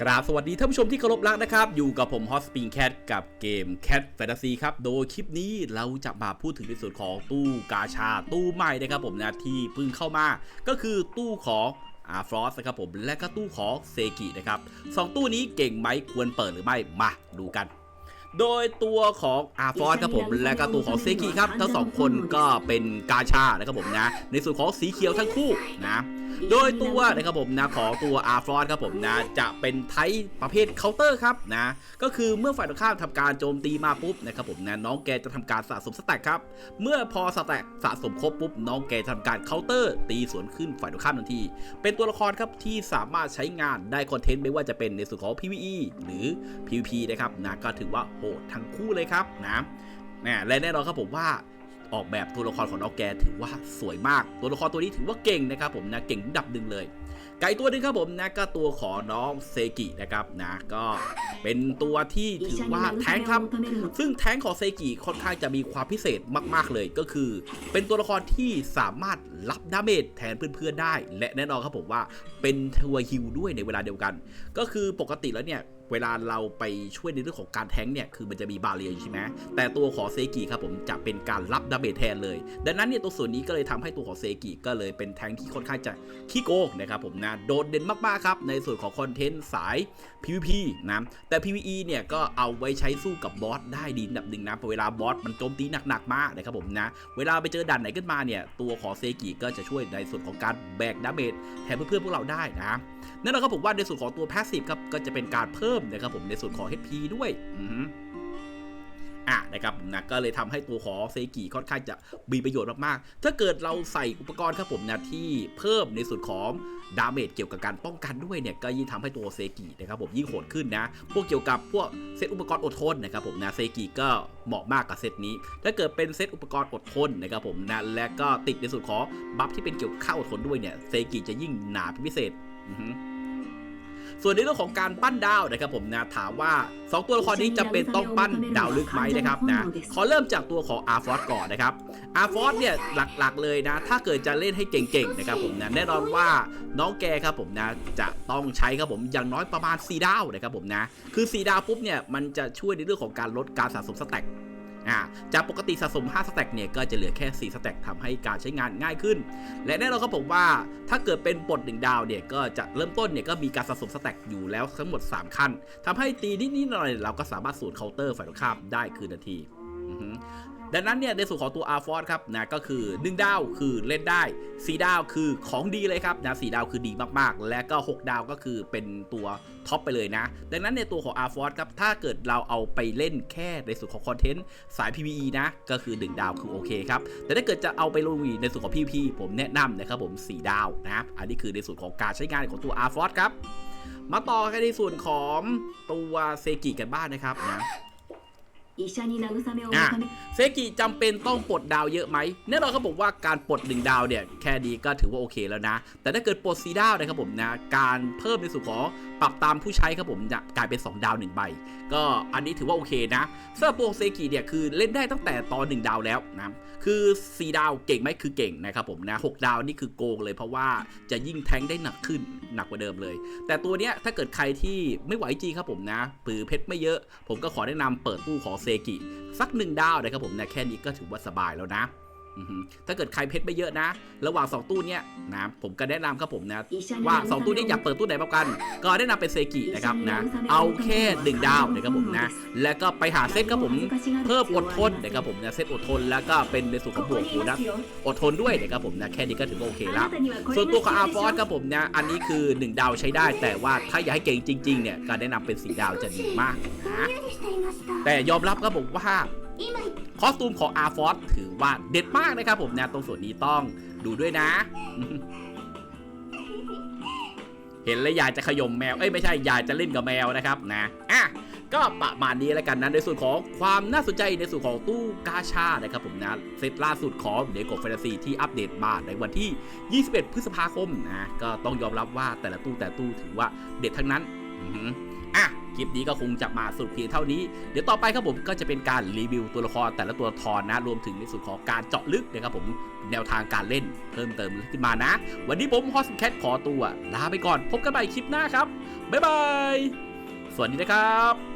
กราบสวัสดีท่านผู้ชมที่เคารพรักนะครับ อยู่กับผมฮอสปิงแคทกับเกม Cat Fantasy ครับ โดยคลิปนี้เราจะมาพูดถึงในส่วนของตู้กาชาตู้ใหม่นะครับผมนะที่เพิ่งเข้ามา ก็คือตู้ของอาฟรอสนะครับผมและก็ตู้ของเซกินะครับสองตู้นี้เก่งไหมควรเปิดหรือไม่มาดูกัน โดยตัวของอาฟอสครับผมและก็ตัวของเซกิครับทั้งสองคนก็เป็นกาชานะครับผมนะ ในส่วนของสีเขียวทั้งคู่นะโดยตัวนะครับผมนะของตัวอาฟอสครับผมนะจะเป็นไทป์ประเภทเคาน์เตอร์ครับนะก็คือเมื่อฝ่ายตรงข้ามทำการโจมตีมาปุ๊บนะครับผมนะน้องแกจะทำการสะสมสแต็กครับเมื่อพอสแต็กสะสมครบปุ๊บน้องแกจะทำการเคาน์เตอร์ ตีสวนขึ้นฝ่ายตรงข้ามทันที เป็นตัวละครครับที่สามารถใช้งานได้คอนเทนต์ไม่ว่าจะเป็นในส่วนของ PVE หรือ PVP นะครับนะก็ถือว่าโหดทั้งคู่เลยครับนะนะและแน่นอนครับผมว่าออกแบบตัวละครของน้องแกถือว่าสวยมาก ตัวละครตัวนี้ถือว่าเก่งนะครับผมนะเก่งดับหนึ่งเลย ไก่ตัวหนึงครับผมนะก็ตัวของน้องเซกินะครับนะก็เป็นตัวที่ถือว่าแท้งครับ ซึ่งแท้งของเซกิค่อนข้างจะมีความพิเศษมากๆเลยก็คือ เป็นตัวละครที่สามารถรับดาเมจแทนเพื่อนๆได้ และแน่นอนครับผมว่าเป็นทัวฮิลด้วยในเวลาเดียวกัน ก็คือปกติแล้วเนี่ย เวลาเราไปช่วยในเรื่องของการแท้งเนี่ย คือมันจะมีบาเรียอยู่ใช่ไหมแต่ตัวของเซกิครับผมจะเป็นการรับดาเมจแทนเลย ดังนั้นเนี่ยตัวส่วนนี้ก็เลยทำให้ตัวของเซกิก็เลยเป็นแท้งที่ค่อนข้างจะขี้โกงนะครับผมนะ โดดเด่นมากๆครับ ในส่วนของคอนเทนต์สาย PVP นะแต่ PVE เนี่ยก็เอาไว้ใช้สู้กับบอสได้ดีนดับหนึ่งนะเพราะเวลาบอสมันโจมตีหนักๆมากนะครับผมนะ เวลาไปเจอด่านไหนขึ้นมาเนี่ยตัวของเซกิก็จะช่วยในส่วนของการแบกดาเมจแทนเพื่อนๆพวกเราได้นะแน่นอนครับผมว่าในส่วนของตัว Passive ครับก็จะเป็นการเพิ่มนะครับผมในส่วนของ HP ด้วยอะนะครับผมนะก็เลยทำให้ตัวของเซกิค่อนข้างจะมีประโยชน์มากๆ ถ้าเกิดเราใส่อุปกรณ์ครับผมนะที่เพิ่มในส่วนของดาเมจเกี่ยวกับการป้องกันด้วยเนี่ยก็ยิ่งทำให้ตัวเซกินะครับผมยิ่งโหดขึ้นนะ พวกเกี่ยวกับพวกเซตอุปกรณ์อดทนนะครับผมนะเซกิก็เหมาะมากกับเซตนี้ ถ้าเกิดเป็นเซตอุปกรณ์อดทนนะครับผมนะและก็ติดในส่วนของบัฟที่เป็นเกี่ยวกับค่าอดทนด้วยเนี่ยเซกิจะยิ่งหนาเป็นพิเศษ อือ ส่วนในเรื่องของการปั้นดาวนะครับผมนะถามว่า 2 ตัวละครนี้จะเป็นต้องปั้นดาวลึกไหมนะครับนะขอเริ่มจากตัวของอาร์ฟอสก่อนนะครับอาร์ฟอสเนี่ยหลักๆเลยนะ ถ้าเกิดจะเล่นให้เก่งๆนะครับผมนะแน่นอนว่าน้องแกครับผมนะจะต้องใช้ครับผมอย่างน้อยประมาณ 4 ดาวนะครับผมนะคือ 4 ดาวปุ๊บเนี่ยมันจะช่วยในเรื่องของการลดการสะสมสแต็ก อ่าจากปกติสะสม 5 สแต็กเนี่ยก็จะเหลือแค่ 4 สแต็กทำให้การใช้งานง่ายขึ้น และแน่นอนครับผมว่าถ้าเกิดเป็นบทหนึ่งดาวเนี่ยก็จะเริ่มต้นเนี่ยก็มีการสะสมสแต็กอยู่แล้วทั้งหมด 3 ขั้นทำให้ตีนิดๆหน่อยเราก็สามารถสูนเคาน์เตอร์ฝ่ายตรงข้ามได้คืนนาที ดังนั้นเนี่ยในส่วนของตัว r f o r c e ครับนะก็คือ 1 ดาวคือเล่นได้ 4 ดาวคือของดีเลยครับนะ4ดาวคือดีมากๆ และก็ 6 ดาวก็คือเป็นตัวท็อปไปเลยนะ ดังนั้นในตัวของ r f o r c e ครับถ้าเกิดเราเอาไปเล่นแค่ในส่วนของคอนเทนต์สาย PVE นะก็คือ 1 ดาวคือโอเคครับแต่ถ้าเกิดจะเอาไปลงในส่วนของ PVP ผมแนะนำนะครับผม 4 ดาวนะครับอันนี้คือในส่วนของการใช้งานของตัว r f o r c e ครับมาต่อกันในส่วนของตัวเซกิกันบ้างนะครับนะ เซกิจำเป็นต้องปลดดาวเยอะไหมแน่นอนครับผมว่าการปลดหนึ่งดาวเนี่ยแค่ดีก็ถือว่าโอเคแล้วนะ แต่ถ้าเกิดปลดสีดาวนะครับผมนะการเพิ่มในสุวของปรับตามผู้ใช้ครับผมจะกลายเป็น 2 ดาว1ใบก็อันนี้ถือว่าโอเคนะสำหรัโปรเซกิเนี่ยคือเล่นได้ตั้งแต่ตอน 1 ดาวแล้วนะคือ 4 ดาวเก่งไหมคือเก่งนะครับผมนะหดาวนี่คือโกงเลยเพราะว่าจะยิ่งแทงได้หนักขึ้นหนักกว่าเดิมเลย แต่ตัวเนี้ยถ้าเกิดใครที่ไม่ไหวจีครับผมนะปือเพชรไม่เยอะ ผมก็ขอแนะนำเปิดตู้ขอเซกิสักหนึ่งดาวนะครับผมนะแค่นี้ก็ถือว่าสบายแล้วนะ ถ้าเกิดใครเพชรไม่เยอะนะ ระหว่าง 2 ตู้เนี้ยนะผมก็แนะนำครับผมนะ ว่า 2 ตู้นี้อยากเปิดตู้ไหนบ้างกัน ก็แนะนำเป็นเซกินะครับนะ เอาแค่1ดาวนะครับผมนะ แล้วก็ไปหาเซตครับผมเพิ่มอดทนนะครับผมนะเซตอดทนแล้วก็เป็นในสุวของบวกคูนะอดทนด้วยนะครับผมนะแค่นี้ก็ถือว่าโอเคแล้วส่วนตัวของอาฟอสครับผมนะอันนี้คือ 1 ดาวใช้ได้ แต่ว่าถ้าอยากให้เก่งจริงๆเนี่ยก็แนะนำเป็นสีดาวจะดีมากนะแต่ยอมรับครับผมว่า คอสตูมของ r f o r c e ถือว่าเด็ดมากนะครับผมนะตรงส่วนนี้ต้องดูด้วยนะ เห็นแล้วอยากจะขยมแมว เอ้ยไม่ใช่อยากจะเล่นกับแมวนะครับนะอะก็ประมาณนี้แล้วกันนะในส่วนของความน่าสนใจในส่วนของตู้กาชานะครับผมนะเซตล่าสุดของเดโกแฟนตาซีที่อัปเดตมาในวันที่ 21 พฤษภาคมนะก็ต้องยอมรับว่าแต่ละตู้แต่ตู้ถือว่าเด็ดทั้งนั้นอะ คลิปนี้ก็คงจะมาสรุปเพียงเท่านี้ เดี๋ยวต่อไปครับผมก็จะเป็นการรีวิวตัวละครแต่ละตัวละครนะ รวมถึงในส่วนของการเจาะลึกนะครับผมแนวทางการเล่นเพิ่มเติมขึ้นมานะ วันนี้ผมฮอสแคทขอตัวลาไปก่อน พบกันใหม่คลิปหน้าครับบ๊ายบ๊ายบายสวัสดีนะครับ